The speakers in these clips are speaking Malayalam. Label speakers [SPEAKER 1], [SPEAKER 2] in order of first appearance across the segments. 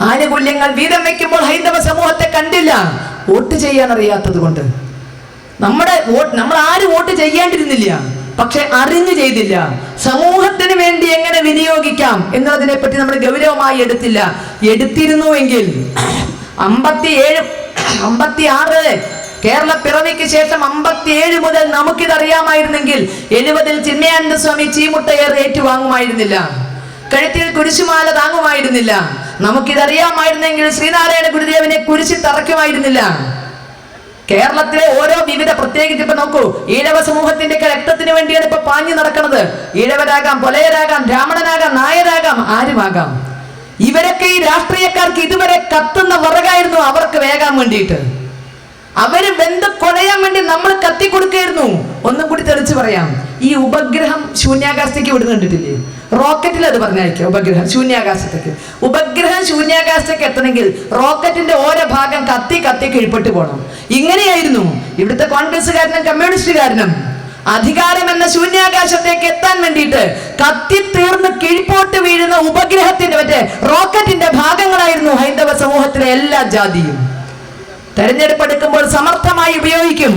[SPEAKER 1] ആനുകൂല്യങ്ങൾ വീതം വെക്കുമ്പോൾ ഹൈന്ദവ സമൂഹത്തെ കണ്ടില്ല. വോട്ട് ചെയ്യാൻ അറിയാത്തത് കൊണ്ട്. നമ്മുടെ വോട്ട് നമ്മൾ ആരും വോട്ട് ചെയ്യാണ്ടിരുന്നില്ല. പക്ഷെ അറിഞ്ഞു ചെയ്തില്ല. സമൂഹത്തിന് വേണ്ടി എങ്ങനെ വിനിയോഗിക്കാം എന്നതിനെ പറ്റി നമ്മൾ ഗൗരവമായി എടുത്തില്ല. എടുത്തിരുന്നുവെങ്കിൽ അമ്പത്തിയേഴ് അമ്പത്തി ആറ് കേരള പിറവിക്ക് ശേഷം അമ്പത്തിയേഴ് മുതൽ നമുക്കിതറിയാമായിരുന്നെങ്കിൽ എഴുപതിൽ ചിന്മയാനന്ദ സ്വാമി ചീമുട്ടയേർ ഏറ്റുവാങ്ങുമായിരുന്നില്ല. കഴുത്തിൽ കുരിശുമാല താങ്ങുമായിരുന്നില്ല. നമുക്കിതറിയാമായിരുന്നെങ്കിൽ ശ്രീനാരായണ ഗുരുദേവനെ കുരിശി തറയ്ക്കുമായിരുന്നില്ല. കേരളത്തിലെ ഓരോ വിവിധ പ്രത്യേകിച്ച് ഇപ്പൊ നോക്കൂ ഈഴവ സമൂഹത്തിന്റെ രക്തത്തിന് വേണ്ടിയാണ് ഇപ്പൊ പാഞ്ഞു നടക്കുന്നത് ഈഴവരാകാം പൊലയരാകാം ബ്രാഹ്മണനാകാം നായരാകാം ആരുമാകാം. ഇവരൊക്കെ ഈ രാഷ്ട്രീയക്കാർക്ക് ഇതുവരെ കത്തുന്ന വിറകായിരുന്നു അവർക്ക് വേകാൻ വേണ്ടിയിട്ട്. അവർ ബന്ധ കൊടയാൻ വേണ്ടി നമ്മൾ കത്തി കൊടുക്കായിരുന്നു ഒന്നും കൂടി തെളിച്ചു പറയാം. ഈ ഉപഗ്രഹം ശൂന്യാകാശത്തേക്ക് വിടുന്ന കണ്ടിട്ടില്ലേ റോക്കറ്റിൽ അത് പറഞ്ഞയക്കുക ഉപഗ്രഹം ശൂന്യാകാശത്തേക്ക്. ഉപഗ്രഹം ശൂന്യാകാശത്തേക്ക് എത്തണമെങ്കിൽ റോക്കറ്റിന്റെ ഓരോ ഭാഗം കത്തി കത്തി കീഴ്പ്പെട്ട് പോകണം ഇങ്ങനെയായിരുന്നു ഇവിടുത്തെ കോൺഗ്രസ്സുകാരനും കമ്മ്യൂണിസ്റ്റുകാരനും അധികാരം എന്ന ശൂന്യാകാശത്തേക്ക് എത്താൻ വേണ്ടിയിട്ട് കത്തി തീർന്ന് കിഴിപ്പോട്ട് വീഴുന്ന ഉപഗ്രഹത്തിന്റെ മറ്റേ റോക്കറ്റിന്റെ ഭാഗങ്ങളായിരുന്നു ഹൈന്ദവ സമൂഹത്തിലെ എല്ലാ ജാതിയും. തെരഞ്ഞെടുപ്പ് എടുക്കുമ്പോൾ സമർത്ഥമായി ഉപയോഗിക്കും.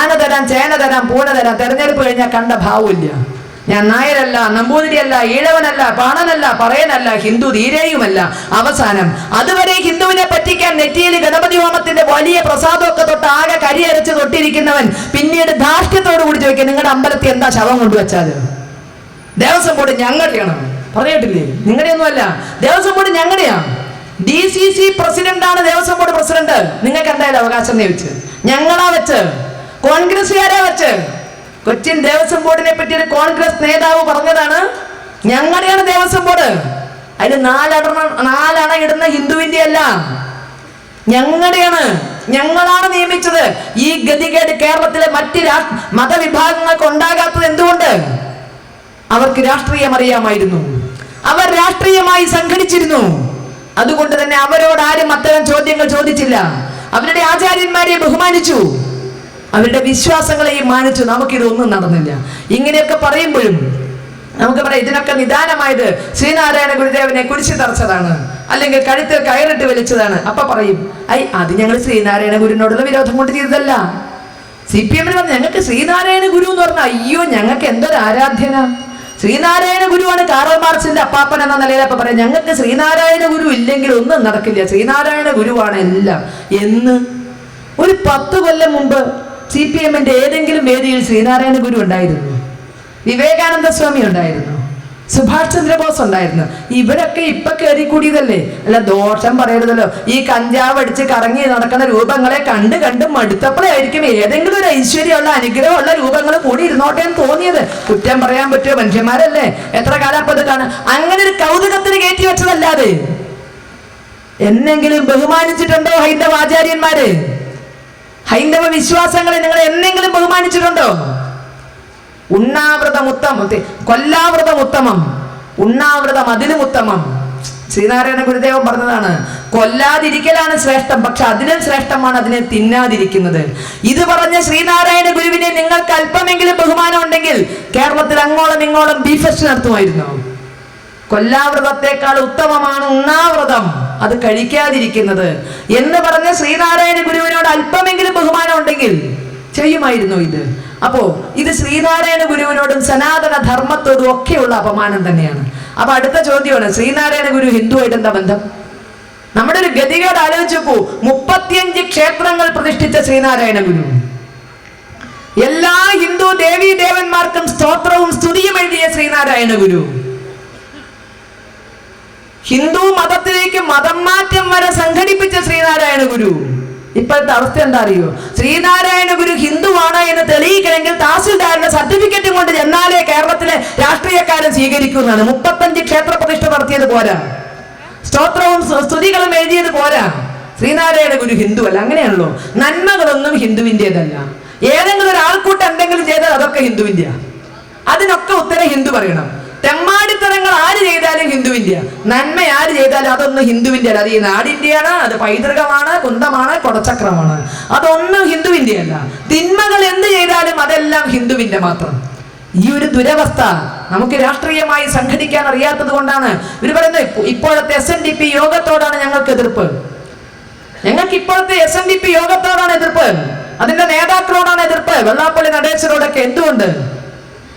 [SPEAKER 1] ആന തരാം ചേന തരാം പൂണ തരാം. തെരഞ്ഞെടുപ്പ് കഴിഞ്ഞാൽ കണ്ട ഭാവമില്ല. ഞാൻ നായരല്ല നമ്പൂതിരിയല്ല ഈഴവനല്ല പാണനല്ല പറയനല്ല ഹിന്ദു ധീരയുമല്ല. അവസാനം അതുവരെ ഹിന്ദുവിനെ പറ്റിക്കാൻ നെറ്റിയിൽ ഗണപതി ഹോമത്തിന്റെ വലിയ പ്രസാദമൊക്കെ തൊട്ട് ആകെ കരിയരച്ച് തൊട്ടിരിക്കുന്നവൻ പിന്നീട് ധാർഷ്ട്യത്തോടു കൂടി ചോദിക്കുക നിങ്ങളുടെ അമ്പലത്തിൽ എന്താ ശവം കൊണ്ടുവച്ചാൽ? ദേവസ്വം ബോർഡ് ഞങ്ങളുടെയാണ്. പറഞ്ഞിട്ടില്ലേ നിങ്ങളുടെയൊന്നുമല്ല. ദേവസ്വം ബോർഡ് ഞങ്ങളുടെയാണ്. ഡി സി സി പ്രസിഡന്റാണ് ദേവസ്വം ബോർഡ് പ്രസിഡന്റ്. നിങ്ങൾക്ക് എന്തായാലും അവകാശം ചോദിച്ച് ഞങ്ങളാ വെച്ച്. കോൺഗ്രസുകാരെ വെച്ച്. കൊച്ചിൻ ദേവസ്വം ബോർഡിനെ പറ്റി ഒരു കോൺഗ്രസ് നേതാവ് പറഞ്ഞതാണ് ഞങ്ങളുടെയാണ് ദേവസ്വം ബോർഡ്. അതിൽ നാലണ നാലണ ഇടുന്ന ഹിന്ദുവിന്റെ അല്ല. ഞങ്ങളുടെയാണ് ഞങ്ങളാണ് നിയമിച്ചത്. ഈ ഗതികേട് കേരളത്തിലെ മറ്റ് മതവിഭാഗങ്ങൾക്ക് ഉണ്ടാകാത്തത് എന്തുകൊണ്ട്? അവർക്ക് രാഷ്ട്രീയം അറിയാമായിരുന്നു. അവർ രാഷ്ട്രീയമായി സംഘടിച്ചിരുന്നു. അതുകൊണ്ട് തന്നെ അവരോട് ആരും അത്തരം ചോദ്യങ്ങൾ ചോദിച്ചില്ല. അവരുടെ ആചാര്യന്മാരെ ബഹുമാനിച്ചു. അവരുടെ വിശ്വാസങ്ങളെയും മാനിച്ചു നമുക്കിതൊന്നും നടന്നില്ല. ഇങ്ങനെയൊക്കെ പറയുമ്പോഴും നമുക്ക് പറയാം ഇതിനൊക്കെ നിദാനമായത് ശ്രീനാരായണ ഗുരുദേവനെ കുരിശി തറച്ചതാണ് അല്ലെങ്കിൽ കഴുത്തിൽ കയറിട്ട് വലിച്ചതാണ്. അപ്പൊ പറയും ഐ അത് ഞങ്ങൾ ശ്രീനാരായണ ഗുരുവിനോടുള്ള വിരോധം കൊണ്ട് ചെയ്തതല്ല. സി പി എമ്മിന് പറഞ്ഞു ഞങ്ങൾക്ക് ശ്രീനാരായണ ഗുരു എന്ന് പറഞ്ഞാൽ അയ്യോ ഞങ്ങൾക്ക് എന്തൊരു ആരാധ്യന. ശ്രീനാരായണ ഗുരുവാണ് കാറൽ മാർക്സിന്റെ അപ്പാപ്പൻ എന്ന നിലയിൽ അപ്പൊ പറയാം ഞങ്ങൾക്ക് ശ്രീനാരായണ ഗുരു ഇല്ലെങ്കിൽ ഒന്നും നടക്കില്ല. ശ്രീനാരായണ ഗുരുവാണ് എല്ലാം. എന്ന് ഒരു പത്ത് കൊല്ലം മുമ്പ് സി പി എമ്മിന്റെ ഏതെങ്കിലും വേദിയിൽ ശ്രീനാരായണ ഗുരു ഉണ്ടായിരുന്നു. വിവേകാനന്ദ സ്വാമി ഉണ്ടായിരുന്നു. സുഭാഷ് ചന്ദ്രബോസ് ഉണ്ടായിരുന്നു. ഇവരൊക്കെ ഇപ്പൊ കയറി കൂടിയതല്ലേ അല്ല ദോഷം പറയരുതല്ലോ. ഈ കഞ്ചാവ് അടിച്ച് കറങ്ങി നടക്കുന്ന രൂപങ്ങളെ കണ്ട് കണ്ട് മടുത്തപ്പോഴായിരിക്കും ഏതെങ്കിലും ഒരു ഐശ്വര്യമുള്ള അനുഗ്രഹമുള്ള രൂപങ്ങൾ കൂടി ഇരുന്നോട്ടെ എന്ന് തോന്നിയത്. കുറ്റം പറയാൻ പറ്റുമോ മനുഷ്യന്മാരല്ലേ? എത്ര കാലം അപ്പൊ ഇത് കാണാം? അങ്ങനെ ഒരു കൗതുകത്തിന് കയറ്റി വെച്ചതല്ലാതെ. എന്നെങ്കിലും ബഹുമാനിച്ചിട്ടുണ്ടോ ഹൈന്ദവ ആചാര്യന്മാര് ഹൈന്ദവ വിശ്വാസങ്ങളെ നിങ്ങൾ എന്നെങ്കിലും ബഹുമാനിച്ചിട്ടുണ്ടോ? ഉണ്ണാവൃതം ഉത്തമം. കൊല്ലാവൃതം ഉത്തമം. ഉണ്ണാവൃതം അതിലും ഉത്തമം. ശ്രീനാരായണ ഗുരുദേവൻ പറഞ്ഞതാണ് കൊല്ലാതിരിക്കലാണ് ശ്രേഷ്ഠം പക്ഷെ അതിലും ശ്രേഷ്ഠമാണ് അതിനെ തിന്നാതിരിക്കുന്നത്. ഇത് പറഞ്ഞ ശ്രീനാരായണ ഗുരുവിനെ നിങ്ങൾക്ക് അല്പമെങ്കിലും ബഹുമാനം ഉണ്ടെങ്കിൽ കേരളത്തിൽ അങ്ങോളം ഇങ്ങോളം ബീഫസ്റ്റ് ഫെസ്റ്റ് നടത്തുമായിരുന്നു. കൊല്ലാവ്രതത്തെക്കാൾ ഉത്തമമാണ് ഉണ്ണാവ്രതം അത് കഴിക്കാതിരിക്കുന്നത് എന്ന് പറഞ്ഞ ശ്രീനാരായണ ഗുരുവിനോട് അല്പമെങ്കിലും ബഹുമാനം ഉണ്ടെങ്കിൽ ചെയ്യുമായിരുന്നു ഇത്. അപ്പോ ഇത് ശ്രീനാരായണ ഗുരുവിനോടും സനാതന ധർമ്മത്തോടും ഒക്കെയുള്ള അപമാനം തന്നെയാണ്. അപ്പൊ അടുത്ത ചോദ്യമാണ് ശ്രീനാരായണ ഗുരു ഹിന്ദുവായിട്ട് എന്താ ബന്ധം? നമ്മുടെ ഒരു ഗതികേട് ആലോചിച്ചപ്പോ മുപ്പത്തിയഞ്ച് ക്ഷേത്രങ്ങൾ പ്രതിഷ്ഠിച്ച ശ്രീനാരായണ ഗുരു. എല്ലാ ഹിന്ദു ദേവി ദേവന്മാർക്കും സ്തോത്രവും സ്തുതിയും എഴുതിയ ശ്രീനാരായണ ഗുരു. ഹിന്ദു മതത്തിലേക്ക് മതം മാറ്റം വരെ സംഘടിപ്പിച്ച ശ്രീനാരായണ ഗുരു. ഇപ്പോഴത്തെ അവസ്ഥ എന്താ അറിയോ? ശ്രീനാരായണ ഗുരു ഹിന്ദുവാണ് എന്ന് തെളിയിക്കണമെങ്കിൽ തഹസിൽദാരുടെ സർട്ടിഫിക്കറ്റും കൊണ്ട് ചെന്നാലേ കേരളത്തിലെ രാഷ്ട്രീയക്കാരെ സ്വീകരിക്കുന്നതാണ് മുപ്പത്തഞ്ച് ക്ഷേത്ര പ്രതിഷ്ഠ നടത്തിയത് പോരാ. സ്തോത്രവും സ്തു- സ്തുതികളും എഴുതിയത് പോരാ. ശ്രീനാരായണ ഗുരു ഹിന്ദു അല്ല അങ്ങനെയാണല്ലോ. നന്മകളൊന്നും ഹിന്ദുവിന്റെതല്ല ഏതെങ്കിലും ഒരു ആൾക്കൂട്ടം എന്തെങ്കിലും ചെയ്താൽ അതൊക്കെ ഹിന്ദുവിന്റെയാണ് അതിനൊക്കെ ഉത്തരം ഹിന്ദു പറയണം. തെമ്മാടിത്തരങ്ങൾ ആര് ചെയ്താലും ഹിന്ദുവിന്റെ നന്മ ആര് ചെയ്താലും അതൊന്നും ഹിന്ദുവിന്റെ അല്ല. അത് ഈ നാടിന്റെയാണ് അത് പൈതൃകമാണ് കുന്തമാണ് കൊടച്ചക്രമാണ്. അതൊന്നും ഹിന്ദുവിന്റെ അല്ല. തിന്മകൾ എന്ത് ചെയ്താലും അതെല്ലാം ഹിന്ദുവിന്റെ മാത്രം. ഈ ഒരു ദുരവസ്ഥ നമുക്ക് രാഷ്ട്രീയമായി സംഘടിക്കാൻ അറിയാത്തത് കൊണ്ടാണ്. ഇവർ പറയുന്നത് ഇപ്പോഴത്തെ എസ് എൻ ഡി പി യോഗത്തോടാണ് ഞങ്ങൾക്ക് എതിർപ്പ്. ഞങ്ങൾക്ക് ഇപ്പോഴത്തെ എസ് എൻ ഡി പി യോഗത്തോടാണ് എതിർപ്പ്. അതിന്റെ നേതാക്കളോടാണ് എതിർപ്പ്. വെള്ളാപ്പള്ളി നടേശനോടൊക്കെ എന്തുകൊണ്ട്?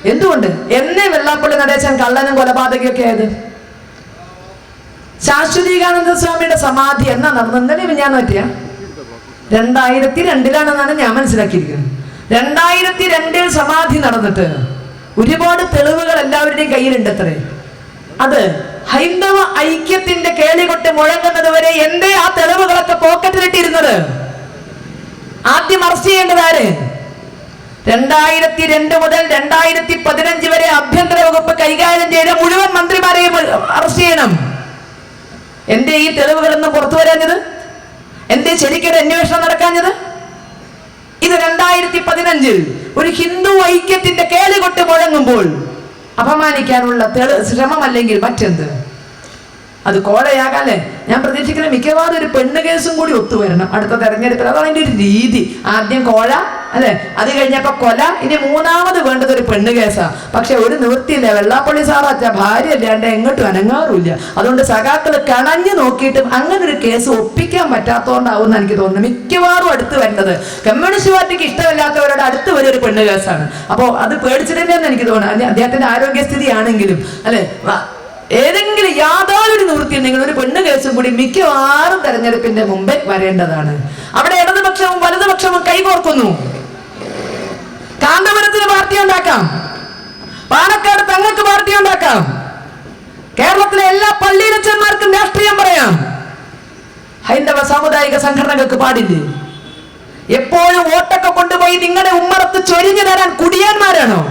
[SPEAKER 1] എന്തുകൊണ്ട്? എന്നെ വെള്ളാപ്പള്ളി നടേശൻ കള്ളനും കൊലപാതകയൊക്കെ ആയത്? ശാശ്വതീകാനന്ദ സ്വാമിയുടെ സമാധി എന്നാ നടന്നത്? ഇന്നലെ ഞാൻ പറ്റിയ രണ്ടായിരത്തി രണ്ടിലാണെന്നാണ് ഞാൻ മനസ്സിലാക്കിയിരിക്കുന്നത്. രണ്ടായിരത്തി രണ്ടിൽ സമാധി നടന്നിട്ട് ഒരുപാട് തെളിവുകൾ എല്ലാവരുടെയും കയ്യിലുണ്ട് അത്രേ അത് ഹൈന്ദവ ഐക്യത്തിന്റെ കേളികൊട്ട് മുഴങ്ങുന്നത് വരെ എന്റെ ആ തെളിവുകളൊക്കെ പോക്കറ്റിലിട്ടിരുന്നത്. ആദ്യം അറസ്റ്റ് ചെയ്യേണ്ടത് ആര്? രണ്ടായിരത്തി രണ്ട് മുതൽ രണ്ടായിരത്തി പതിനഞ്ച് വരെ ആഭ്യന്തര വകുപ്പ് കൈകാര്യം ചെയ്ത മുഴുവൻ മന്ത്രിമാരെയും അറസ്റ്റ് ചെയ്യണം. എന്റെ ഈ തെളിവുകളൊന്നും പുറത്തു വരാഞ്ഞത്? എന്റെ ശരിക്കൊരു അന്വേഷണം നടക്കാഞ്ഞത്? ഇത് രണ്ടായിരത്തി പതിനഞ്ചിൽ ഒരു ഹിന്ദു ഐക്യത്തിന്റെ കേളികൊട്ട് മുഴങ്ങുമ്പോൾ അപമാനിക്കാനുള്ള തെളി ശ്രമമല്ലെങ്കിൽ മറ്റെന്ത്? അത് കോടയാകാല്ലേ? ഞാൻ പ്രതീക്ഷിക്കുന്ന മിക്കവാറും ഒരു പെണ്ണ് കേസും കൂടി ഒത്തുവരണം അടുത്ത തെരഞ്ഞെടുപ്പിൽ. അതാണ് അതിന്റെ ഒരു രീതി. ആദ്യം കോഴ അല്ലെ? അത് കഴിഞ്ഞപ്പോ കൊല ഇനി മൂന്നാമത് വേണ്ടത് ഒരു പെണ്ണ് കേസാ. പക്ഷെ ഒരു നിവൃത്തിയില്ല. വെള്ളാപ്പള്ളി സാറാച്ച ഭാര്യ അല്ലാണ്ട് എങ്ങോട്ടും അനങ്ങാറുമില്ല. അതുകൊണ്ട് സഖാക്കൾ കണഞ്ഞു നോക്കിയിട്ടും അങ്ങനെ ഒരു കേസ് ഒപ്പിക്കാൻ പറ്റാത്തതുകൊണ്ടാവും എനിക്ക് തോന്നുന്നു മിക്കവാറും അടുത്ത് വരുന്നത്. കമ്മ്യൂണിസ്റ്റ് പാർട്ടിക്ക് ഇഷ്ടമില്ലാത്തവരോട് അടുത്ത് വരെ ഒരു പെണ്ണ് കേസാണ്. അപ്പോൾ അത് പേടിച്ചിട്ടില്ലെന്ന് എനിക്ക് തോന്നുന്നു. അദ്ദേഹത്തിന്റെ ആരോഗ്യസ്ഥിതി ആണെങ്കിലും അല്ലെ? ഏതെങ്കിലും യാതൊരു നിവൃത്തിയും നിങ്ങൾ ഒരു പെണ്ണ് കേസും കൂടി മിക്കവാറും തെരഞ്ഞെടുപ്പിന്റെ മുമ്പേ വരേണ്ടതാണ്. അവിടെ ഇടതുപക്ഷവും വലതുപക്ഷവും കൈകോർക്കുന്നു. കാന്തപുരത്തിന് പാർട്ടി ഉണ്ടാക്കാം. പാലക്കാട് തങ്ങൾക്ക് പാർട്ടി ഉണ്ടാക്കാം. കേരളത്തിലെ എല്ലാ പള്ളിയിലച്ചന്മാർക്കും രാഷ്ട്രീയം പറയാം. ഹൈന്ദവ സാമുദായിക സംഘടനകൾക്ക് പാടില്ലേ? എപ്പോഴും വോട്ടൊക്കെ കൊണ്ടുപോയി നിങ്ങളുടെ ഉമ്മറത്ത് ചൊരിഞ്ഞു തരാൻ കുടിയന്മാരാണോ?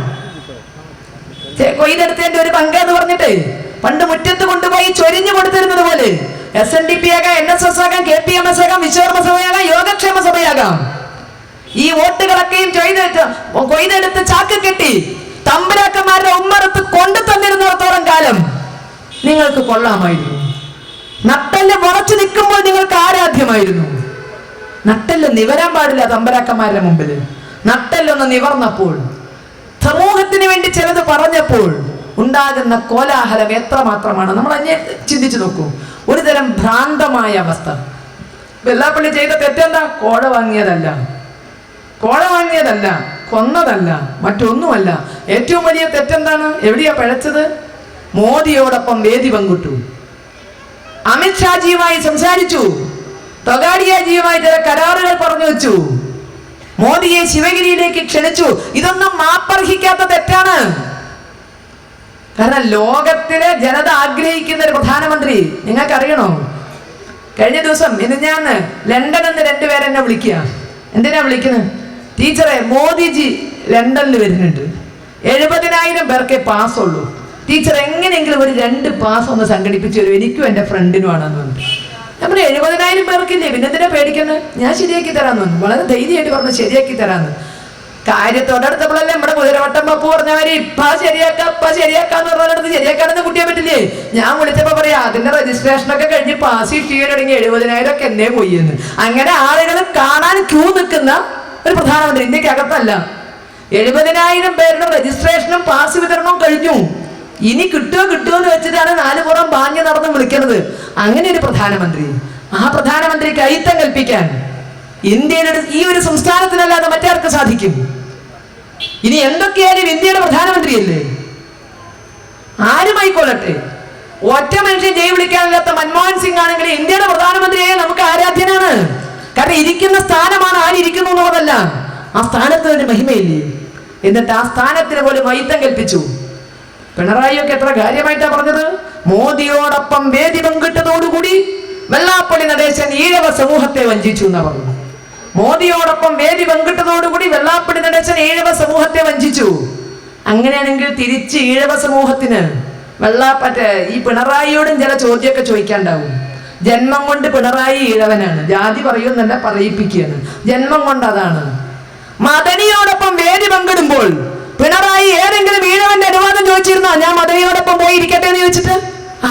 [SPEAKER 1] കൊയ്തെടുത്തതിന്റെ ഒരു പങ്കെന്ന് പറഞ്ഞിട്ട്. പണ്ട് മുറ്റത്ത് കൊണ്ടുപോയി ചൊരിഞ്ഞു കൊടുത്തിരുന്നത് പോലെ. എസ് എൻ ഡി പി ആകാം എൻ എസ് എസ് ആകാം കെ പി എം എസ് ആകാം വിശ്വകർമ്മ സഭയാകാം യോഗക്ഷേമ സഭയാകാം. ഈ വോട്ടുകളൊക്കെയും ചൊയ്തെടുത്ത് കൊയ്തെടുത്ത് ചാക്ക് കെട്ടി തമ്പുരാക്കന്മാരുടെ ഉമ്മറത്ത് കൊണ്ടു തന്നിരുന്നിടത്തോളം കാലം നിങ്ങൾക്ക് കൊള്ളാമായിരുന്നു. നട്ടൽ മുളച്ചു നിൽക്കുമ്പോൾ നിങ്ങൾക്ക് ആരാധ്യമായിരുന്നു? നട്ടൽ നിവരാൻ പാടില്ല തമ്പരാക്കന്മാരുടെ മുമ്പിൽ നട്ടല്ലൊന്ന് നിവർന്നപ്പോൾ സമൂഹത്തിന് വേണ്ടി ചിലത് പറഞ്ഞപ്പോൾ ഉണ്ടാകുന്ന കോലാഹലം എത്രമാത്രമാണ്? നമ്മൾ അന്യ ചിന്തിച്ചു നോക്കൂ. ഒരു തരം ഭ്രാന്തമായ അവസ്ഥ. വെള്ളാപ്പള്ളി ചെയ്ത തെറ്റെന്താ? കോഴ വാങ്ങിയതല്ല. കോഴ വാങ്ങിയതല്ല കൊന്നതല്ല മറ്റൊന്നുമല്ല. ഏറ്റവും വലിയ തെറ്റെന്താണ്? എവിടെയാ പഴച്ചത്? മോദിയോടൊപ്പം വേദി പങ്കിട്ടു. അമിത്ഷാജിയുമായി സംസാരിച്ചു. തൊഗാഡിയാജിയുമായി ചില കരാറുകൾ പറഞ്ഞു വെച്ചു. മോദിയെ ശിവഗിരിയിലേക്ക് ക്ഷണിച്ചു. ഇതൊന്നും മാപ്പർഹിക്കാത്ത തെറ്റാണ്. കാരണം ലോകത്തിലെ ജനത ആഗ്രഹിക്കുന്ന ഒരു പ്രധാനമന്ത്രി നിങ്ങൾക്ക് അറിയണോ കഴിഞ്ഞ ദിവസം ഇത് ഞാൻ ലണ്ടൻ എന്ന് രണ്ടുപേരെ എന്നെ വിളിക്കുക. എന്തിനാ വിളിക്കുന്നത്? ടീച്ചറെ മോദിജി ലണ്ടനിൽ വരുന്നുണ്ട്. എഴുപതിനായിരം പേർക്കേ പാസ് ഉള്ളൂ ടീച്ചർ എങ്ങനെയെങ്കിലും ഒരു രണ്ട് പാസ് ഒന്ന് സംഘടിപ്പിച്ചു തരും എനിക്കും എന്റെ ഫ്രണ്ടിനുമാണെന്ന് പറഞ്ഞു നമ്മൾ എഴുപതിനായിരം പേർക്കില്ലേ? പിന്നെ എന്തിനാ പേടിക്കുന്നത്? ഞാൻ ശരിയാക്കി തരാമെന്ന് പറഞ്ഞു വളരെ ധൈര്യമായിട്ട് പറഞ്ഞു ശരിയാക്കി തരാമെന്ന് കാര്യത്തോടടുത്തപ്പോഴല്ലേ നമ്മുടെ കുതിരവട്ടം പപ്പു പറഞ്ഞവര്? ഇപ്പ ശരിയാക്കാം ഇപ്പ ശരിയാക്കാന്ന് പറഞ്ഞിടത്ത് ശരിയാക്കാണെന്ന് കുട്ടിയെ പറ്റില്ലേ? ഞാൻ വിളിച്ചപ്പോ പറയാ അതിന്റെ രജിസ്ട്രേഷൻ ഒക്കെ കഴിഞ്ഞ് പാസ് ചെയ്യാൻ തുടങ്ങി എഴുപതിനായിരം ഒക്കെ എന്നേ പോയി എന്ന്. അങ്ങനെ ആളുകൾ കാണാൻ ക്യൂ നിൽക്കുന്ന ഒരു പ്രധാനമന്ത്രി ഇന്ത്യക്കകത്തല്ല. എഴുപതിനായിരം പേരുടെ രജിസ്ട്രേഷനും പാസ് വിതരണവും കഴിഞ്ഞു. ഇനി കിട്ടുമോ കിട്ടുമോ എന്ന് വെച്ചിട്ടാണ് നാലു പുറം ബാഞ്ഞ് നടന്ന് വിളിക്കുന്നത് അങ്ങനെ ഒരു പ്രധാനമന്ത്രി. ആ പ്രധാനമന്ത്രിക്ക് അയിത്തം കൽപ്പിക്കാൻ ഇന്ത്യയുടെ ഈ ഒരു സംസ്ഥാനത്തിനല്ലാതെ മറ്റാർക്ക് സാധിക്കും? ഇനി എന്തൊക്കെയായാലും ഇന്ത്യയുടെ പ്രധാനമന്ത്രിയല്ലേ? ആരുമായിക്കൊള്ളട്ടെ? ഒറ്റ മനുഷ്യൻ ജയ് വിളിക്കാനില്ലാത്ത മൻമോഹൻ സിംഗ് ആണെങ്കിൽ ഇന്ത്യയുടെ പ്രധാനമന്ത്രിയെ നമുക്ക് ആരാധ്യനാണ്? കാരണം ഇരിക്കുന്ന സ്ഥാനമാണ് ആരിയ്ക്കുന്നു എന്നുള്ളതല്ല. ആ സ്ഥാനത്തിന് ഒരു മഹിമയില്ലേ? എന്നിട്ട് ആ സ്ഥാനത്തിന് പോലും വൈത്തം കൽപ്പിച്ചു. പിണറായിയൊക്കെ എത്ര കാര്യമായിട്ടാ പറഞ്ഞത്? മോദിയോടൊപ്പം വേദി പങ്കിട്ടതോടുകൂടി വെള്ളാപ്പള്ളി നടേശൻ ഈഴവ സമൂഹത്തെ വഞ്ചിച്ചു എന്നാ പറഞ്ഞു. മോദിയോടൊപ്പം വേദി പങ്കിട്ടതോടുകൂടി വെള്ളാപ്പടി നടച്ചൻ ഈഴവ സമൂഹത്തെ വഞ്ചിച്ചു. അങ്ങനെയാണെങ്കിൽ തിരിച്ച് ഈഴവ സമൂഹത്തിന് വെള്ളാപ്പറ്റ ഈ പിണറായിയോടും ചില ചോദ്യമൊക്കെ ചോദിക്കാണ്ടാവും ജന്മം കൊണ്ട് പിണറായി ഈഴവനാണ്. ജാതി പറയുന്നല്ല പറയിപ്പിക്കുകയാണ്. ജന്മം കൊണ്ട് അതാണ്. മദനിയോടൊപ്പം വേദി പങ്കിടുമ്പോൾ പിണറായി ഏതെങ്കിലും ഈഴവന്റെ അനുവാദം ചോദിച്ചിരുന്നോ? ഞാൻ മദനിയോടൊപ്പം പോയി ഇരിക്കട്ടെ എന്ന് ചോദിച്ചിട്ട്?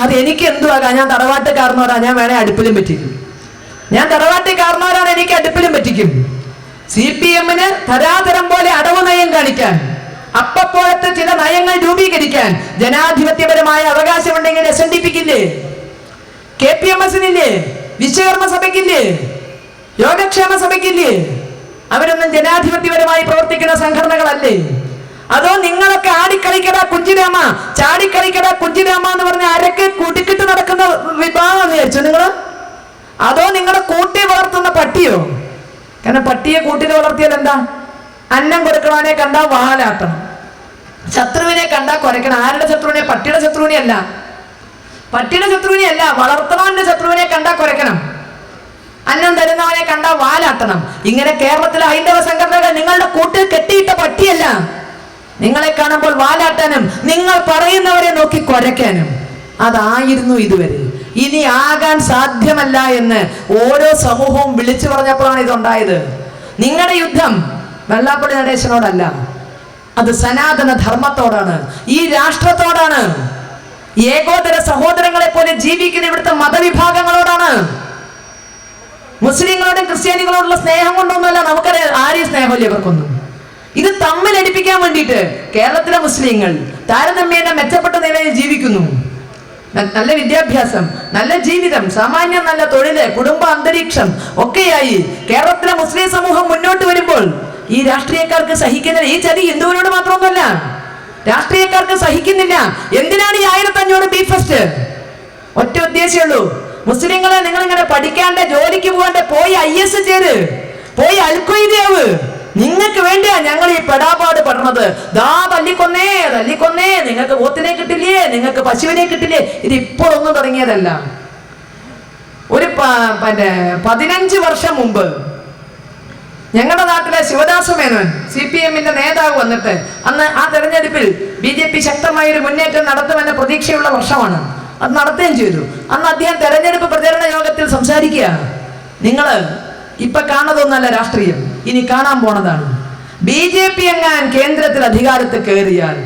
[SPEAKER 1] അത് എനിക്ക് എന്തുവാകാം ഞാൻ തറവാട്ടുകാരനോടാ. ഞാൻ വേണേ അടുപ്പിലും പറ്റിക്കും. ഞാൻ തറവാട്ടുകാരനോടാണ് എനിക്ക് അടുപ്പിലും പറ്റിക്കും. സി പി എമ്മിന് തരാതരം പോലെ അടവ് നയം കാണിക്കാൻ അപ്പപ്പോഴത്തെ ചില നയങ്ങൾ രൂപീകരിക്കാൻ ജനാധിപത്യപരമായ അവകാശമുണ്ടെങ്കിൽ എസ് എൻ ഡി പിക്കില്ലേ? കെ പി എം എസിനില്ലേ? വിശ്വകർമ്മ സഭയ്ക്കില്ലേ? യോഗക്ഷേമ സഭയ്ക്കില്ലേ? അവരൊന്നും ജനാധിപത്യപരമായി പ്രവർത്തിക്കുന്ന സംഘടനകളല്ലേ? അതോ നിങ്ങളൊക്കെ ആടിക്കളിക്കട കുഞ്ചിരാമ ചാടിക്കളിക്കട കുഞ്ചിരാമ എന്ന് പറഞ്ഞ അരക്ക് നടക്കുന്ന വിഭാഗം എന്ന് വിചാരിച്ചു നിങ്ങൾ അതോ നിങ്ങളുടെ കൂട്ടി വളർത്തുന്ന പട്ടിയോ? കാരണം പട്ടിയെ കൂട്ടിൽ വളർത്തിയാൽ എന്താ? അന്നം കൊടുക്കണവനെ കണ്ടാ വാലാട്ടണം. ശത്രുവിനെ കണ്ടാ കുരക്കണം ആരുടെ ശത്രുവിനെ? പട്ടിയുടെ ശത്രുവിനെ അല്ല. പട്ടിയുടെ ശത്രുവിനെ അല്ല വളർത്തണവന്റെ ശത്രുവിനെ കണ്ടാ കുരക്കണം അന്നം തരുന്നവനെ കണ്ടാ വാലാട്ടണം. ഇങ്ങനെ കേരളത്തിലെ ഹൈന്ദവ സംഘടനകൾ നിങ്ങളുടെ കൂട്ടിൽ കെട്ടിയിട്ട പട്ടിയല്ല. നിങ്ങളെ കാണുമ്പോൾ വാലാട്ടാനും നിങ്ങൾ പറയുന്നവരെ നോക്കി കുരയ്ക്കാനും. അതായിരുന്നു ഇതുവരെ. ഇനി ആകാൻ സാധ്യമല്ല എന്ന് ഓരോ സമൂഹവും വിളിച്ചു പറഞ്ഞപ്പോഴാണ് ഇതുണ്ടായത്. നിങ്ങളുടെ യുദ്ധം വെള്ളാപ്പള്ളി നടേശനോടല്ല. അത് സനാതന ധർമ്മത്തോടാണ്. ഈ രാഷ്ട്രത്തോടാണ്. ഏകോദര സഹോദരങ്ങളെ പോലെ ജീവിക്കുന്ന ഇവിടുത്തെ മതവിഭാഗങ്ങളോടാണ്. മുസ്ലിങ്ങളോടും ക്രിസ്ത്യാനികളോടുള്ള സ്നേഹം കൊണ്ടൊന്നുമല്ല നമുക്കറിയാം ആരെയും സ്നേഹമില്ല ഇവർക്കൊന്നും. ഇത് തമ്മിൽ അടുപ്പിക്കാൻ വേണ്ടിയിട്ട് കേരളത്തിലെ മുസ്ലിങ്ങൾ താരതമ്യേന മെച്ചപ്പെട്ട നിലയിൽ ജീവിക്കുന്നു. നല്ല വിദ്യാഭ്യാസം നല്ല ജീവിതം സാമാന്യം നല്ല തൊഴിൽ കുടുംബ അന്തരീക്ഷം ഒക്കെയായി. കേരളത്തിലെ മുസ്ലിം സമൂഹം മുന്നോട്ട് വരുമ്പോൾ ഈ രാഷ്ട്രീയക്കാർക്ക് സഹിക്കുന്നില്ല ഈ ചതി ഹിന്ദുവിനോട് മാത്രമൊന്നുമല്ല. രാഷ്ട്രീയക്കാർക്ക് സഹിക്കുന്നില്ല. എന്തിനാണ് ഈ ആയിരത്തി അഞ്ഞൂറ് ബി ഫസ്റ്റ്? ഒറ്റ ഉദ്ദേശമുള്ളൂ മുസ്ലിങ്ങളെ നിങ്ങൾ ഇങ്ങനെ പഠിക്കാണ്ട് ജോലിക്ക് പോകാണ്ട് പോയി ഐ എസ് ചേര് പോയി അൽ നിങ്ങൾക്ക് വേണ്ടിയാ ഞങ്ങൾ ഈ പെടാപാട് പെടുന്നത് ദാ തല്ലിക്കൊന്നേ തല്ലിക്കൊന്നേ. നിങ്ങൾക്ക് പോത്തിനെ കിട്ടില്ലേ? നിങ്ങൾക്ക് പശുവിനെ കിട്ടില്ലേ? ഇത് ഇപ്പോഴൊന്നും തുടങ്ങിയതല്ല. ഒരു പിന്നെ പതിനഞ്ച് വർഷം മുമ്പ് ഞങ്ങളുടെ നാട്ടിലെ ശിവദാസ മേനോൻ സി പി എമ്മിന്റെ നേതാവ് വന്നിട്ട് അന്ന് ആ തെരഞ്ഞെടുപ്പിൽ ബി ജെ പി ശക്തമായ ഒരു മുന്നേറ്റം നടത്തുമെന്ന പ്രതീക്ഷയുള്ള വർഷമാണ്. അത് നടത്തുകയും ചെയ്തു. അന്ന് അദ്ദേഹം തെരഞ്ഞെടുപ്പ് പ്രചരണ യോഗത്തിൽ സംസാരിക്കുകയാണ്. നിങ്ങൾ ഇപ്പൊ കാണതൊന്നല്ല രാഷ്ട്രീയം. ഇനി കാണാൻ പോണതാണ്. ബി ജെ പി എങ്ങാൻ കേന്ദ്രത്തിൽ അധികാരത്തിൽ കയറിയാൽ?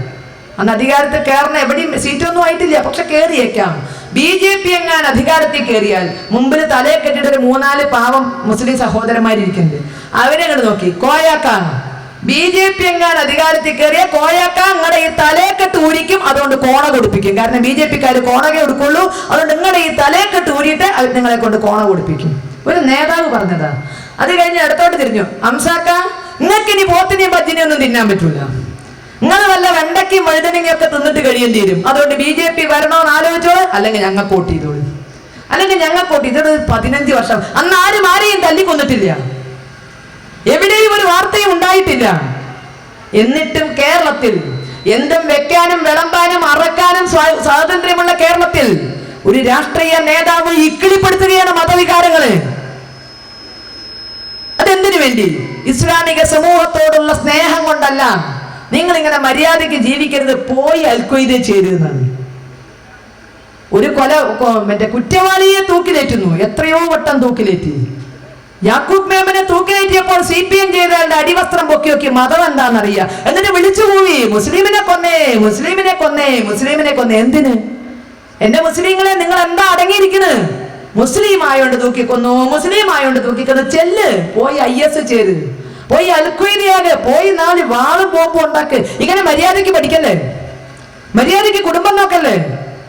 [SPEAKER 1] അന്ന് അധികാരത്തിൽ കയറുന്ന എവിടെയും സീറ്റൊന്നും ആയിട്ടില്ല പക്ഷെ കയറിയേക്കാം. ബി ജെ പി എങ്ങാൻ അധികാരത്തിൽ കയറിയാൽ മുമ്പിൽ തലയെ കെട്ടിട്ട് ഒരു മൂന്നാൽ പാവം മുസ്ലിം സഹോദരന്മാരിയ്ക്കുന്നുണ്ട് അവരെ അങ്ങോട്ട് നോക്കി കോയാക്കാണ് ബി ജെ പി എങ്ങാൻ അധികാരത്തിൽ കയറിയ കോയാക്ക നിങ്ങളുടെ ഈ തലയെക്കെട്ട് ഊരിക്കും അതുകൊണ്ട് കോണ കൊടുപ്പിക്കും. കാരണം ബി ജെ പിക്കാർ കോണകെ കൊടുക്കുള്ളൂ അതുകൊണ്ട് നിങ്ങളുടെ ഈ തലയെക്കെട്ട് ഊരിയിട്ട് അവർ നിങ്ങളെ കൊണ്ട് കോണ കൊടുപ്പിക്കും. ഒരു നേതാവ് പറഞ്ഞതാ. അത് കഴിഞ്ഞ് അടുത്തോട്ട് തിരിഞ്ഞു. അംസാക്ക നിങ്ങൾക്ക് ഇനി പോത്തിനെയും പച്ചിനെയും ഒന്നും തിന്നാൻ പറ്റൂല. നിങ്ങൾ വല്ല വെണ്ടയ്ക്കും വഴുതനങ്ങയും ഒക്കെ തിന്നിട്ട് കഴിയേണ്ടി വരും. അതുകൊണ്ട് ബി ജെ പി വരണോന്ന് ആലോചിച്ചോളൂ. അല്ലെങ്കിൽ ഞങ്ങൾ വോട്ട് ചെയ്തോളൂ. അല്ലെങ്കിൽ ഞങ്ങൾ വോട്ട് ഇതൊരു പതിനഞ്ച് വർഷം. അന്ന് ആരും ആരെയും തല്ലിക്കൊന്നിട്ടില്ല. എവിടെയും ഒരു വാർത്തയും ഉണ്ടായിട്ടില്ല. എന്നിട്ടും കേരളത്തിൽ എന്തും വെക്കാനും വിളമ്പാനും അറക്കാനും സ്വാതന്ത്ര്യമുള്ള കേരളത്തിൽ ഒരു രാഷ്ട്രീയ നേതാവ് ഇക്കിളിപ്പെടുത്തുകയാണ് മതവികാരങ്ങളെ. അതെന്തിനു വേണ്ടി? ഇസ്ലാമിക സമൂഹത്തോടുള്ള സ്നേഹം കൊണ്ടല്ല. നിങ്ങൾ ഇങ്ങനെ മര്യാദയ്ക്ക് ജീവിക്കരുത് പോയി അൽക്കൊയ്ത് ചേരുന്നതാണ് ഒരു കൊല മറ്റേ കുറ്റവാളിയെ തൂക്കിലേറ്റുന്നു. എത്രയോ വട്ടം തൂക്കിലേറ്റി. യാക്കൂബ് മേമനെ തൂക്കിലേറ്റിയപ്പോൾ സി പി എം ചെയ്ത അയാളുടെ അടിവസ്ത്രം പൊക്കി നോക്കി മതം എന്താണെന്നറിയാ? എന്നിട്ട് വിളിച്ചു പോയി മുസ്ലിമിനെ കൊന്നേ മുസ്ലിമിനെ കൊന്നേ മുസ്ലിമിനെ കൊന്നേ. എന്തിന്? എന്റെ മുസ്ലിങ്ങളെ നിങ്ങൾ എന്താ അടങ്ങിയിരിക്കുന്നത് മുസ്ലിം ആയോണ്ട് തൂക്കിക്കൊന്നു മുസ്ലിം ആയോണ്ട് തൂക്കിക്കൊന്നു. ചെല്ല് പോയി ഐ എസ് ചേര്. പോയി അൽക്കുയിനിയാകെ പോയി നാല് വാളും ബോംബും ഉണ്ടാക്ക്. ഇങ്ങനെ മര്യാദയ്ക്ക് പഠിക്കല്ലേ? മര്യാദയ്ക്ക് കുടുംബം നോക്കല്ലേ?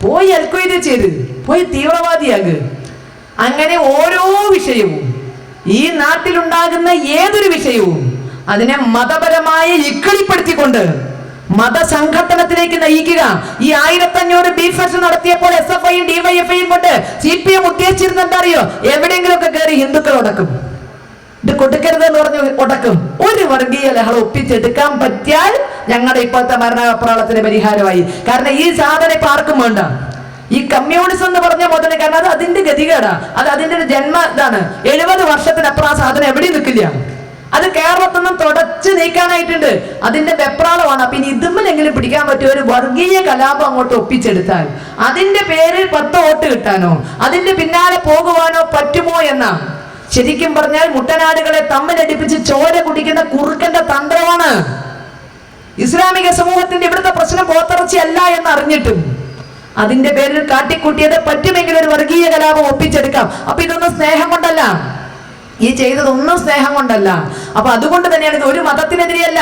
[SPEAKER 1] പോയി അൽക്കൊയ്ത് ചെയ്ത് പോയി തീവ്രവാദിയാക് അങ്ങനെ ഓരോ വിഷയവും ഈ നാട്ടിലുണ്ടാകുന്ന ഏതൊരു വിഷയവും അതിനെ മതപരമായി ഇക്കളിപ്പെടുത്തിക്കൊണ്ട് മതസംഘട്ടനത്തിലേക്ക് നയിക്കുക. ഈ ആയിരത്തഞ്ഞൂറ് ബീഫ് ഫെസ്റ്റ് നടത്തിയപ്പോൾ എസ് എഫ് ഐയും ഡിവൈഎഫ്ഐയും കൊണ്ട് സി പി എം ഉദ്ദേശിച്ചിരുന്ന എന്താ അറിയോ? എവിടെയെങ്കിലും ഒക്കെ കയറി ഹിന്ദുക്കൾ ഉടക്കും. ഇത് കൊടുക്കരുത് എന്ന് പറഞ്ഞ് ഉടക്കും. ഒരു വർഗീയ ലഹള ഒപ്പിച്ചെടുക്കാൻ പറ്റിയാൽ ഞങ്ങളുടെ ഇപ്പോഴത്തെ മരണപ്രാളത്തിന് പരിഹാരമായി. കാരണം ഈ സാധനം ഇപ്പൊ ആർക്കും വേണ്ട. ഈ കമ്മ്യൂണിസം എന്ന് പറഞ്ഞ മുതലേ കാരണം അത് അതിന്റെ ഗതികേടാ. അത് അതിന്റെ ഒരു ജന്മ ഇതാണ്. എഴുപത് വർഷത്തിനപ്പുറം ആ സാധനം എവിടെയും നിൽക്കില്ല. അത് കേരളത്തിൽ നിന്നും തുടച്ച് നീക്കാനായിട്ടുണ്ട്. അതിന്റെ വെപ്രാളമാണ്. ഇനി ഇതുമ്മിലെങ്കിലും പിടിക്കാൻ പറ്റിയ ഒരു വർഗീയ കലാപം അങ്ങോട്ട് ഒപ്പിച്ചെടുത്താൽ അതിന്റെ പേരിൽ പത്ത് വോട്ട് കിട്ടാനോ അതിന്റെ പിന്നാലെ പോകുവാനോ പറ്റുമോ എന്ന? ശരിക്കും പറഞ്ഞാൽ മുട്ടനാടുകളെ തമ്മിലടിപ്പിച്ച് ചോര കുടിക്കുന്ന കുറുക്കന്റെ തന്ത്രമാണ്. ഇസ്ലാമിക സമൂഹത്തിന്റെ ഇവിടുത്തെ പ്രശ്നം പോത്തിറച്ചിയല്ല എന്ന് അറിഞ്ഞിട്ടും അതിന്റെ പേരിൽ കാട്ടിക്കൂട്ടിയത് പറ്റുമെങ്കിൽ ഒരു വർഗീയ കലാപം ഒപ്പിച്ചെടുക്കാം. അപ്പൊ ഇതൊന്നും സ്നേഹം കൊണ്ടല്ല. ഈ ചെയ്തതൊന്നും സ്നേഹം കൊണ്ടല്ല. അപ്പൊ അതുകൊണ്ട് തന്നെയാണ് ഇത് ഒരു മതത്തിനെതിരെയല്ല.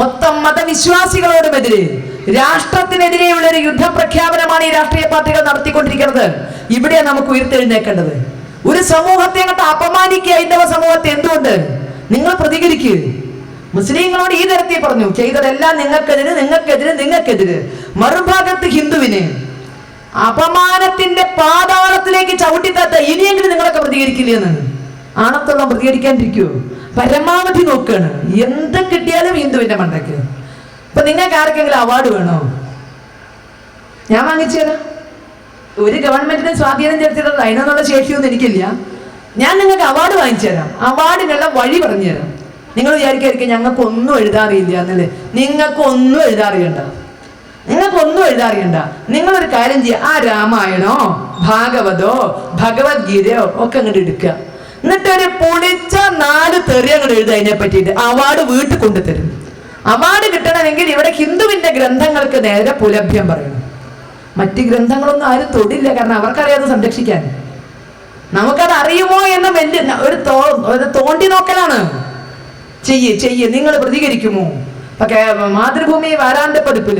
[SPEAKER 1] മൊത്തം മതവിശ്വാസികളോടുമെതിരെ രാഷ്ട്രത്തിനെതിരെയുള്ള ഒരു യുദ്ധപ്രഖ്യാപനമാണ് ഈ രാഷ്ട്രീയ പാർട്ടികൾ നടത്തിക്കൊണ്ടിരിക്കുന്നത്. ഇവിടെ നമുക്ക് ഉയർത്തെഴുന്നേക്കേണ്ടത്. ഒരു സമൂഹത്തെ അങ്ങോട്ട് അപമാനിക്കുക ഹൈന്ദവ സമൂഹത്തെ എന്തുകൊണ്ട്? നിങ്ങൾ പ്രതികരിക്കുക മുസ്ലിങ്ങളോട് ഈ തരത്തിൽ പറഞ്ഞു ചെയ്തതെല്ലാം നിങ്ങൾക്കെതിരെ നിങ്ങൾക്കെതിരെ നിങ്ങൾക്കെതിരെ. മറുഭാഗത്ത് ഹിന്ദുവിന് അപമാനത്തിന്റെ പാതാളത്തിലേക്ക് ചവിട്ടിത്താത്ത ഇനിയെങ്കിലും നിങ്ങളൊക്കെ പ്രതികരിക്കില്ലെന്ന് ആണത്തോളം പ്രതികരിക്കാണ്ടിരിക്കുവോ പരമാവധി നോക്കുകയാണ് എന്ത് കിട്ടിയാലും ഹിന്ദുവിന്റെ മണ്ടയ്ക്ക്. ഇപ്പൊ നിങ്ങൾക്ക് ആർക്കെങ്കിലും അവാർഡ് വേണോ? ഞാൻ വാങ്ങിച്ചു തരാം. ഒരു ഗവൺമെന്റിനെ സ്വാധീനം ചെലുത്തിയിട്ടുണ്ട് അതിനൊന്നുള്ള ശേഷിയൊന്നും എനിക്കില്ല. ഞാൻ നിങ്ങൾക്ക് അവാർഡ് വാങ്ങിച്ചു തരാം. അവാർഡിനുള്ള വഴി പറഞ്ഞു തരാം. നിങ്ങൾ വിചാരിക്കായിരിക്കും ഞങ്ങൾക്കൊന്നും എഴുതാറിയില്ല എന്നല്ലേ? നിങ്ങൾക്കൊന്നും എഴുതാറിയണ്ട. നിങ്ങൾക്കൊന്നും എഴുതാറിയണ്ട. നിങ്ങളൊരു കാര്യം ചെയ്യുക. ആ രാമായണോ ഭാഗവതോ ഭഗവത്ഗീതയോ ഒക്കെ അങ്ങോട്ട് എടുക്കുക. എന്നിട്ട് ഒരു പൊളിച്ച നാല് തെറി അങ്ങോട്ട് എഴുതുക അതിനെ പറ്റിയിട്ട് അവാർഡ് വീട്ടിൽ കൊണ്ടുതരും. അവാർഡ് കിട്ടണമെങ്കിൽ ഇവിടെ ഹിന്ദുവിന്റെ ഗ്രന്ഥങ്ങൾക്ക് നേരെ പുലഭ്യം പറയണം. മറ്റ് ഗ്രന്ഥങ്ങളൊന്നും ആരും തൊടില്ല കാരണം അവർക്കറിയാതെ സംരക്ഷിക്കാൻ. നമുക്കത് അറിയുമോ എന്ന് വലിയ ഒരു തോണ്ടി നോക്കലാണ്. ചെയ്യ് ചെയ്യ് നിങ്ങൾ പ്രതികരിക്കുമോ? പക്ഷേ മാതൃഭൂമി വാരാന്റെ പതിപ്പിൽ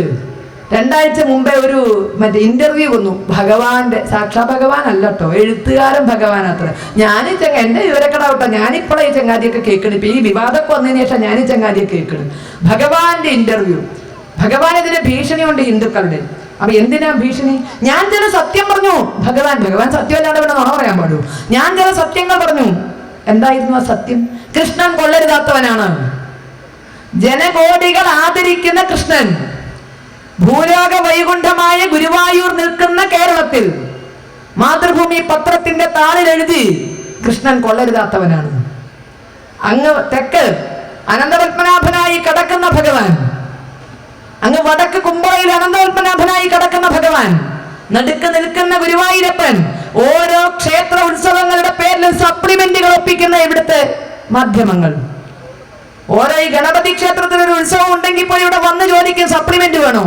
[SPEAKER 1] രണ്ടാഴ്ച മുമ്പേ ഒരു മറ്റേ ഇന്റർവ്യൂ വന്നു. ഭഗവാന്റെ സാക്ഷാ ഭഗവാൻ അല്ല കേട്ടോ എഴുത്തുകാരൻ ഭഗവാൻ ഞാൻ ഈ ചങ്ങ എന്റെ വിവരക്കട കേട്ടോ ഈ ചങ്ങാതിയൊക്കെ കേൾക്കണ് ഇപ്പൊ ഈ വിവാദമൊക്കെ വന്നതിന് ശേഷം ഞാൻ ഈ ചങ്ങാതിയെ കേൾക്കണം ഭഗവാന്റെ ഇന്റർവ്യൂ ഭഗവാൻ ഇതിന് ഭീഷണിയുണ്ട് ഹിന്ദുക്കളുടെ. അപ്പൊ എന്തിനാ ഭീഷണി? ഞാൻ ചില സത്യം പറഞ്ഞു. ഭഗവാൻ ഭഗവാൻ സത്യമല്ലാതെ ഇവിടെ നുണ പറയാൻ പാടൂ ഞാൻ ചില സത്യങ്ങൾ പറഞ്ഞു. എന്തായിരുന്നു ആ സത്യം? കൃഷ്ണൻ കൊള്ളരുതാത്തവനാണ്. ജനകോടികൾ ആദരിക്കുന്ന കൃഷ്ണൻ. ഭൂലോക വൈകുണ്ഠമായ ഗുരുവായൂർ നിൽക്കുന്ന കേരളത്തിൽ മാതൃഭൂമി പത്രത്തിന്റെ താളിൽ എഴുതി കൃഷ്ണൻ കൊള്ളരുതാത്തവനാണ്. അങ്ങ് തെക്ക് അനന്തപത്മനാഭനായി കടക്കുന്ന ഭഗവാൻ. അങ്ങ് വടക്ക് കുമ്പളയിൽ അനന്തപത്മനാഭനായി കടക്കുന്ന ഭഗവാൻ. നടുക്ക് നിൽക്കുന്ന ഗുരുവായൂരപ്പൻ ഓരോ ക്ഷേത്ര ഉത്സവങ്ങളുടെ പേരിലും സപ്ലിമെന്റുകൾ ഒപ്പിക്കുന്ന ഇവിടുത്തെ മാധ്യമങ്ങൾ. ഓരോ ഈ ഗണപതി ക്ഷേത്രത്തിൽ ഒരു ഉത്സവം ഉണ്ടെങ്കിൽ പോയി ഇവിടെ വന്ന് ചോദിക്കും സപ്ലിമെന്റ് വേണോ?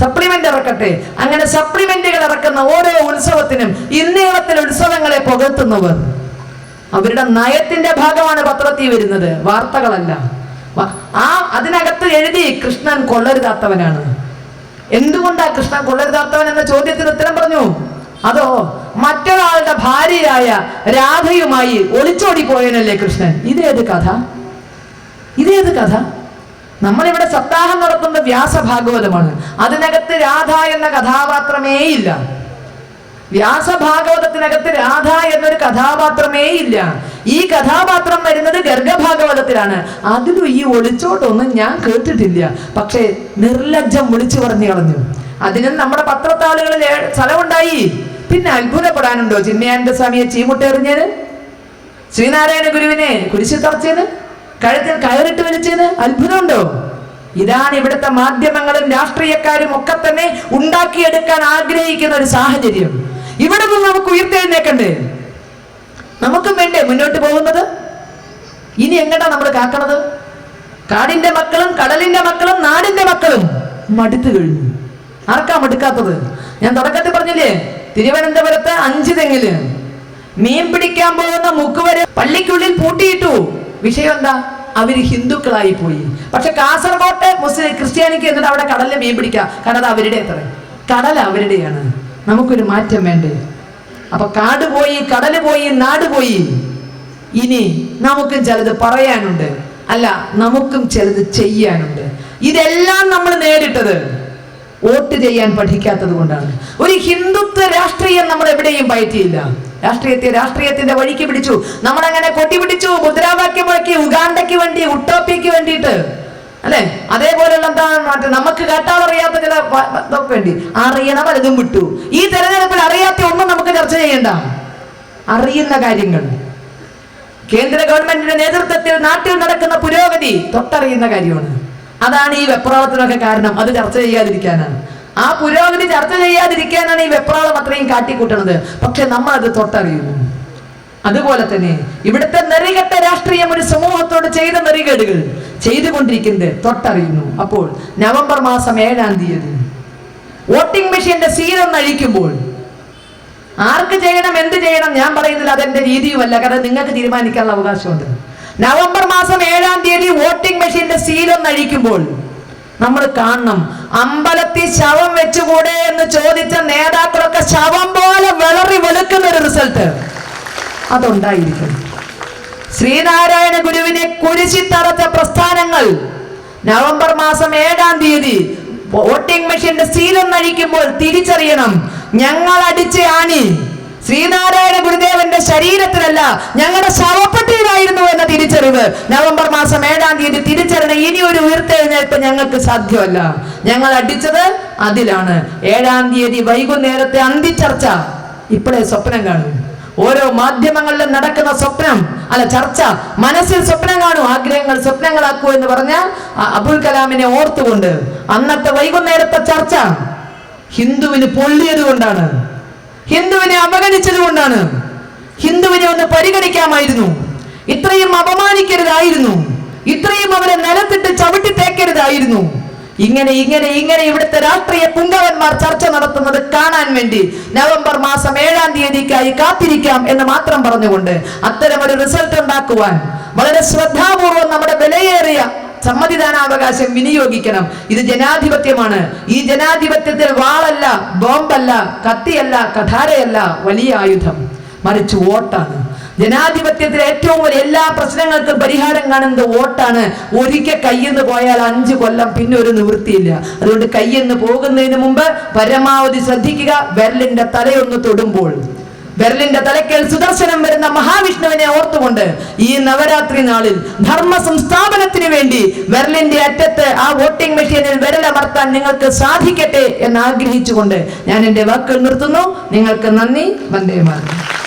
[SPEAKER 1] സപ്ലിമെന്റ് ഇറക്കട്ടെ. അങ്ങനെ സപ്ലിമെന്റുകൾ ഇറക്കുന്ന ഓരോ ഉത്സവത്തിനും ഇന്നീളത്തിൽ ഉത്സവങ്ങളെ പുകഴ്ത്തുന്നവർ. അവരുടെ നയത്തിന്റെ ഭാഗമാണ് പത്രത്തിൽ വരുന്നത്. വാർത്തകളല്ല. ആ അതിനകത്ത് എഴുതി കൃഷ്ണൻ കൊള്ളരുതാത്തവനാണ്. എന്തുകൊണ്ടാ കൃഷ്ണൻ കൊള്ളരുതാത്തവൻ എന്ന ചോദ്യത്തിന് ഉത്തരം പറഞ്ഞു? അതോ മറ്റൊരാളുടെ ഭാര്യയായ രാധയുമായി ഒളിച്ചോടി പോയനല്ലേ കൃഷ്ണൻ? ഇതേത് കഥ? ഇതേത് കഥ? നമ്മളിവിടെ സപ്താഹം നടത്തുന്ന വ്യാസഭാഗവതമാണ്. അതിനകത്ത് രാധ എന്ന കഥാപാത്രമേ ഇല്ല. വ്യാസഭാഗവതത്തിനകത്ത് രാധ എന്നൊരു കഥാപാത്രമേ ഇല്ല. ഈ കഥാപാത്രം വരുന്നത് ഗർഗഭാഗവതത്തിലാണ്. അതിലും ഈ ഒളിച്ചോട്ടൊന്നും ഞാൻ കേട്ടിട്ടില്ല. പക്ഷേ നിർലജ്ജം വിളിച്ചു പറഞ്ഞു കളഞ്ഞു. അതിനും നമ്മുടെ പത്രത്താളുകളിൽ സ്ഥലമുണ്ടായി. പിന്നെ അത്ഭുതപ്പെടാനുണ്ടോ ചിന്മയാനന്ദ സ്വാമിയെ ചീമുട്ടെറിഞ്ഞതിന്? ശ്രീനാരായണ ഗുരുവിനെ കുരിശി തറച്ചതിന് കഴുത്തിൽ കയറിട്ട് വലിച്ചതിന് അത്ഭുതമുണ്ടോ? ഇതാണ് ഇവിടുത്തെ മാധ്യമങ്ങളും രാഷ്ട്രീയക്കാരും ഒക്കെ തന്നെ ഉണ്ടാക്കിയെടുക്കാൻ ആഗ്രഹിക്കുന്ന ഒരു സാഹചര്യം. ഇവിടെ നിന്ന് നമുക്ക് ഉയർത്തെഴുന്നേക്കണ്ടേ? നമുക്കും വേണ്ടേ മുന്നോട്ട് പോകുന്നത്? ഇനി എങ്ങടാ നമ്മൾ കാക്കണത്? കാടിന്റെ മക്കളും കടലിന്റെ മക്കളും നാടിന്റെ മക്കളും മടുത്തു കഴിഞ്ഞു. ആർക്കാ മടുക്കാത്തത്? ഞാൻ തുടക്കത്തിൽ പറഞ്ഞില്ലേ തിരുവനന്തപുരത്ത് അഞ്ച് തെങ്ങിൽ മീൻ പിടിക്കാൻ പോകുന്ന മുക്കുവരെ പള്ളിക്കുള്ളിൽ പൂട്ടിയിട്ടു. വിഷയം എന്താ അവർ ഹിന്ദുക്കളായി പോയി പക്ഷെ കാസർഗോട്ട് മുസ്ലിം ക്രിസ്ത്യാനിക്ക് എന്നിട്ട് അവിടെ കടലിൽ മീൻ പിടിക്കാം. കാരണം അത് അവരുടെ അത്ര. കടൽ അവരുടെയാണ്. നമുക്കൊരു മാറ്റം വേണ്ടേ? അപ്പൊ കാട് പോയി കടൽ പോയി നാട് പോയി. ഇനി നമുക്കും ചിലത് പറയാനുണ്ട്. അല്ല നമുക്കും ചിലത് ചെയ്യാനുണ്ട്. ഇതെല്ലാം നമ്മൾ നേരിട്ടത് വോട്ട് ചെയ്യാൻ പഠിക്കാത്തത് കൊണ്ടാണ്. ഒരു ഹിന്ദുത്വ രാഷ്ട്രീയം നമ്മൾ എവിടെയും പയറ്റിയില്ല. രാഷ്ട്രീയത്തെ രാഷ്ട്രീയത്തിന്റെ വഴിക്ക് പിടിച്ചു. നമ്മളങ്ങനെ കൊട്ടി പിടിച്ചു മുദ്രാവാക്യം മുഴക്കി ഉഗാണ്ടയ്ക്ക് വേണ്ടി ഉട്ടോപ്യക്ക് വേണ്ടിയിട്ട്. അല്ലെ? അതേപോലെയുള്ള എന്താ മറ്റേ നമുക്ക് കേട്ടാളറിയാത്ത ചില വേണ്ടി. അറിയണം പലതും വിട്ടു. ഈ തെരഞ്ഞെടുപ്പിൽ അറിയാത്ത ഒന്നും നമുക്ക് ചർച്ച ചെയ്യണ്ട. അറിയുന്ന കാര്യങ്ങൾ. കേന്ദ്ര ഗവൺമെന്റിന്റെ നേതൃത്വത്തിൽ നാട്ടിൽ നടക്കുന്ന പുരോഗതി തൊട്ടറിയുന്ന കാര്യമാണ്. അതാണ് ഈ വെപ്രാളത്തിനൊക്കെ കാരണം. അത് ചർച്ച ചെയ്യാതിരിക്കാനാണ്. ആ പുരോഗതി ചർച്ച ചെയ്യാതിരിക്കാനാണ് ഈ വെപ്രാളം അത്രയും കാട്ടിക്കൂട്ടണത് പക്ഷെ നമ്മൾ അത് തൊട്ടറിയുന്നു. അതുപോലെ തന്നെ ഇവിടുത്തെ നെറികെട്ട രാഷ്ട്രീയം ഒരു സമൂഹത്തോട് ചെയ്ത നെറികേടുകൾ ചെയ്തുകൊണ്ടിരിക്കുന്നത് തൊട്ടറിയുന്നു. അപ്പോൾ നവംബർ മാസം ഏഴാം തീയതി വോട്ടിംഗ് മെഷീന്റെ സീലൊന്ന് അഴിക്കുമ്പോൾ ആർക്ക് ചെയ്യണം എന്ത് ചെയ്യണം ഞാൻ പറയുന്നില്ല അതെന്റെ രീതിയുമല്ല. കാരണം നിങ്ങൾക്ക് തീരുമാനിക്കാനുള്ള അവകാശമുണ്ട്. നവംബർ മാസം ഏഴാം തീയതി വോട്ടിംഗ് മെഷീന്റെ സീലൊന്നഴിക്കുമ്പോൾ നമ്മൾ കാണണം അമ്പലത്തിൽ ശവം വെച്ചുകൂടെ എന്ന് ചോദിച്ച നേതാക്കളൊക്കെ ശവം പോലെ വിളറി വെളുക്കുന്ന ഒരു റിസൾട്ട് അതുണ്ടായിരിക്കും. ശ്രീനാരായണ ഗുരുവിനെ കുരിശിത്തറച്ച പ്രസ്ഥാനങ്ങൾ നവംബർ മാസം ഏഴാം തീയതി വോട്ടിംഗ് മെഷീന്റെ സീലം നഴിക്കുമ്പോൾ തിരിച്ചറിയണം. ഞങ്ങൾ അടിച്ച ആണി ശ്രീനാരായണ ഗുരുദേവന്റെ ശരീരത്തിലല്ല ഞങ്ങളുടെ ശവപ്പെട്ടിയിലായിരുന്നു എന്ന തിരിച്ചറിവ്. നവംബർ മാസം ഏഴാം തീയതി തിരിച്ചറിഞ്ഞ ഇനി ഒരു ഉയർത്തെഴുന്നേൽപ്പ് ഞങ്ങൾക്ക് സാധ്യമല്ല. ഞങ്ങൾ അടിച്ചത് അതിലാണ്. ഏഴാം തീയതി വൈകുന്നേരത്തെ അന്തിച്ചർച്ച ഇപ്പോഴേ സ്വപ്നം കാണും. ഓരോ മാധ്യമങ്ങളിലും നടക്കുന്ന സ്വപ്നം അല്ല ചർച്ച മനസ്സിൽ സ്വപ്നം കാണൂ ആഗ്രഹങ്ങൾ സ്വപ്നങ്ങളാക്കൂ എന്ന് പറഞ്ഞാൽ അബുൽ കലാമിനെ ഓർത്തുകൊണ്ട് അന്നത്തെ വൈകുന്നേരത്തെ ചർച്ച ഹിന്ദുവിന് പൊള്ളിയത് കൊണ്ടാണ്. ഹിന്ദുവിനെ അവഗണിച്ചത് കൊണ്ടാണ്. ഹിന്ദുവിനെ ഒന്ന് പരിഗണിക്കാമായിരുന്നു. ഇത്രയും അപമാനിക്കരുതായിരുന്നു. ഇത്രയും അവരെ നിലത്തിട്ട് ചവിട്ടി തേക്കരുതായിരുന്നു ഇങ്ങനെ ഇങ്ങനെ ഇങ്ങനെ ഇവിടുത്തെ രാഷ്ട്രീയ പുങ്കവന്മാർ ചർച്ച നടത്തുന്നത് കാണാൻ വേണ്ടി നവംബർ മാസം ഏഴാം തീയതിക്കായി കാത്തിരിക്കാം എന്ന് മാത്രം പറഞ്ഞുകൊണ്ട് അത്തരം ഒരു റിസൾട്ട് ഉണ്ടാക്കുവാൻ വളരെ ശ്രദ്ധാപൂർവം നമ്മുടെ വിലയേറിയ സമ്മതിദാനാവകാശം വിനിയോഗിക്കണം. ഇത് ജനാധിപത്യമാണ്. ഈ ജനാധിപത്യത്തിൽ വാളല്ല ബോംബല്ല കത്തിയല്ല കഥാരയല്ല വലിയ ആയുധം. മറിച്ച് വോട്ടാണ്. ജനാധിപത്യത്തിലെ ഏറ്റവും വലിയ എല്ലാ പ്രശ്നങ്ങൾക്കും പരിഹാരം കാണുന്നത് വോട്ടാണ്. ഒരിക്കൽ കയ്യെന്ന് പോയാൽ അഞ്ച് കൊല്ലം പിന്നെ ഒരു നിവൃത്തിയില്ല. അതുകൊണ്ട് കയ്യെന്ന് പോകുന്നതിന് മുമ്പ് പരമാവധി ശ്രദ്ധിക്കുക. വിരലിന്റെ തലയൊന്ന് തൊടുമ്പോൾ. ബെർലിന്റെ തലക്കേൽ സുദർശനം വരുന്ന മഹാവിഷ്ണുവിനെ ഓർത്തുകൊണ്ട് ഈ നവരാത്രി നാളിൽ ധർമ്മ സംസ്ഥാപനത്തിന് വേണ്ടി ബെർലിന്റെ അറ്റത്ത് ആ വോട്ടിംഗ് മെഷീനിൽ വിരലമർത്താൻ നിങ്ങൾക്ക് സാധിക്കട്ടെ എന്ന് ആഗ്രഹിച്ചുകൊണ്ട് ഞാൻ എന്റെ വാക്കുകൾ നിർത്തുന്നു. നിങ്ങൾക്ക് നന്ദി. വന്ദേ മാതരം.